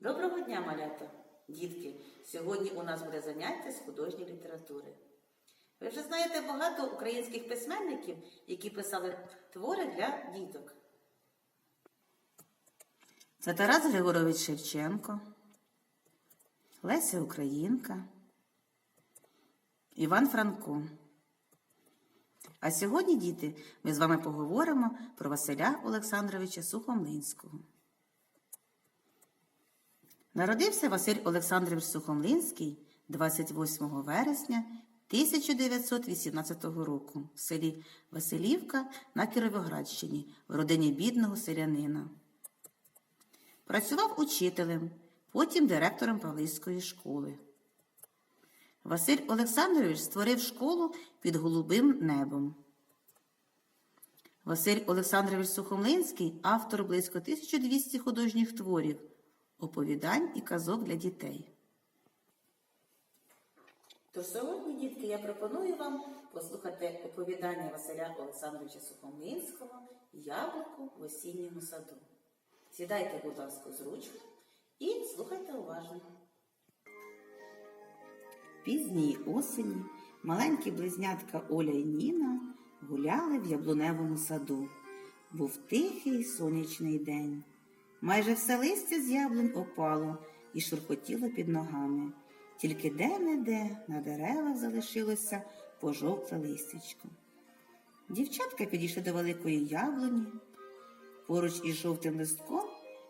Доброго дня, малята! Дітки! Сьогодні у нас буде заняття з художньої літератури. Ви вже знаєте багато українських письменників, які писали твори для діток. Це Тарас Григорович Шевченко, Леся Українка, Іван Франко. А сьогодні, діти, ми з вами поговоримо про Василя Олександровича Сухомлинського. Народився Василь Олександрович Сухомлинський 28 вересня 1918 року в селі Василівка на Кіровоградщині в родині бідного селянина. Працював учителем, потім директором Павлівської школи. Василь Олександрович створив школу під голубим небом. Василь Олександрович Сухомлинський автор близько 1200 художніх творів, оповідань і казок для дітей. Тож сьогодні, дітки, я пропоную вам послухати оповідання Василя Олександровича Сухомлинського Яблуко в осінньому саду. Сідайте, будь ласка, зручно і слухайте уважно. Пізньої осені маленькі близнятка Оля і Ніна гуляли в яблуневому саду. Був тихий сонячний день. Майже все листя з яблунь опало і шурхотіло під ногами. Тільки де-не-де на деревах залишилося пожовкле листячко. Дівчатка підійшли до великої яблуні. Поруч із жовтим листком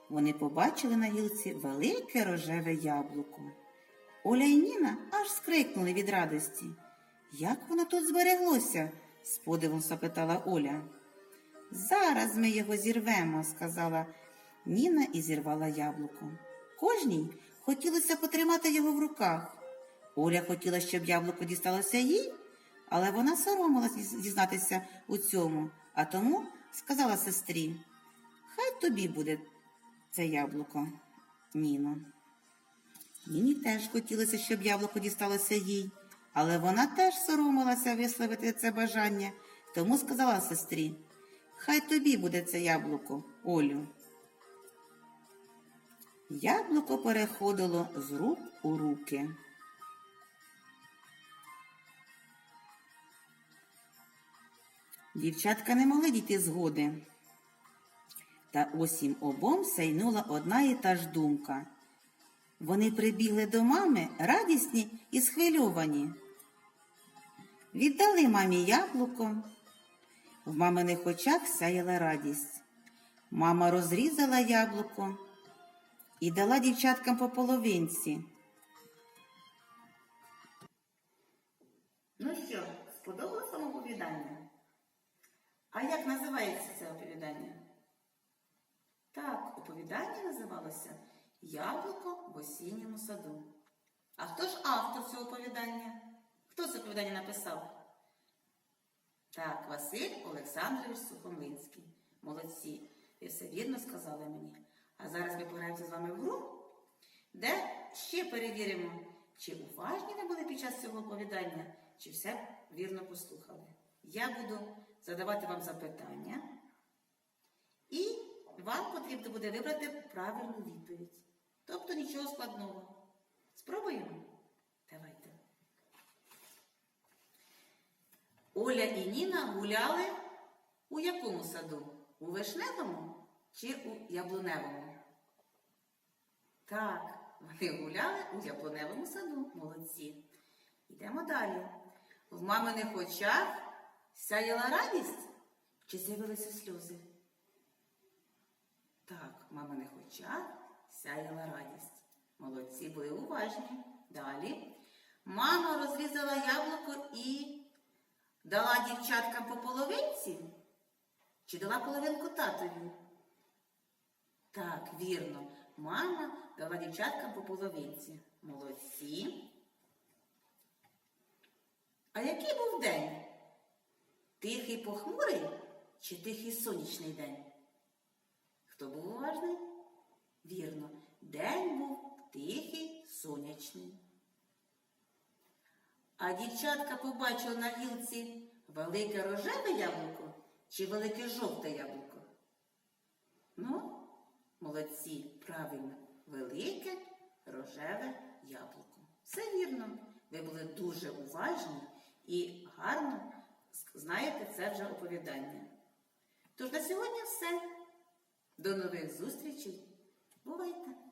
вони побачили на гілці велике рожеве яблуко. Оля і Ніна аж скрикнули від радості. Як воно тут збереглося? з подивом запитала Оля. Зараз ми його зірвемо, сказала Ніна і зірвала яблуко. Кожній хотілося потримати його в руках. Оля хотіла, щоб яблуко дісталося їй, але вона соромилась дізнатися у цьому, а тому сказала сестрі: Хай тобі буде це яблуко, Ніно. Ніні теж хотілося, щоб яблуко дісталося їй, але вона теж соромилася висловити це бажання, тому сказала сестрі: Хай тобі буде це яблуко, Олю. Яблуко переходило з рук у руки. Дівчатка не могли дійти згоди. Та ось їм обом сяйнула одна і та ж думка. Вони прибігли до мами радісні і схвильовані. Віддали мамі яблуко. В маминих очах сяяла радість. Мама розрізала яблуко і дала дівчаткам по половинці. Ну що, сподобалось вам оповідання? А як називається це оповідання? Так, оповідання називалося Яблуко в осінньому саду. А хто ж автор цього оповідання? Хто це оповідання написав? Так, Василь Олександрович Сухомлинський. Молодці. Ви все вірно сказали мені. А зараз ми пограємося з вами в гру, де ще перевіримо, чи уважні ви були під час цього оповідання, чи все вірно послухали. Я буду задавати вам запитання, і вам потрібно буде вибрати правильну відповідь. Тобто нічого складного. Спробуємо? Давайте. Оля і Ніна гуляли у якому саду? У вишневому чи у яблуневому? Так, вони гуляли у яблуневому саду. Молодці. Йдемо далі. В маминих очах сяяла радість чи з'явилися сльози? Так, в маминих очах сяяла радість. Молодці були уважні. Далі. Мама розрізала яблуко і дала дівчаткам по половинці? Чи дала половинку татові? Так, вірно. Мама дала дівчаткам по половинці. Молодці. А який був день? Тихий похмурий чи тихий сонячний день? Хто був уважний? Вірно, день був тихий, сонячний. А дівчатка побачила на гілці велике рожеве яблуко чи велике жовте яблуко? Ну, молодці, правильно, велике рожеве яблуко. Все вірно. Ви були дуже уважні і гарно знаєте це вже оповідання. Тож на сьогодні все. До нових зустрічей. Бувайте!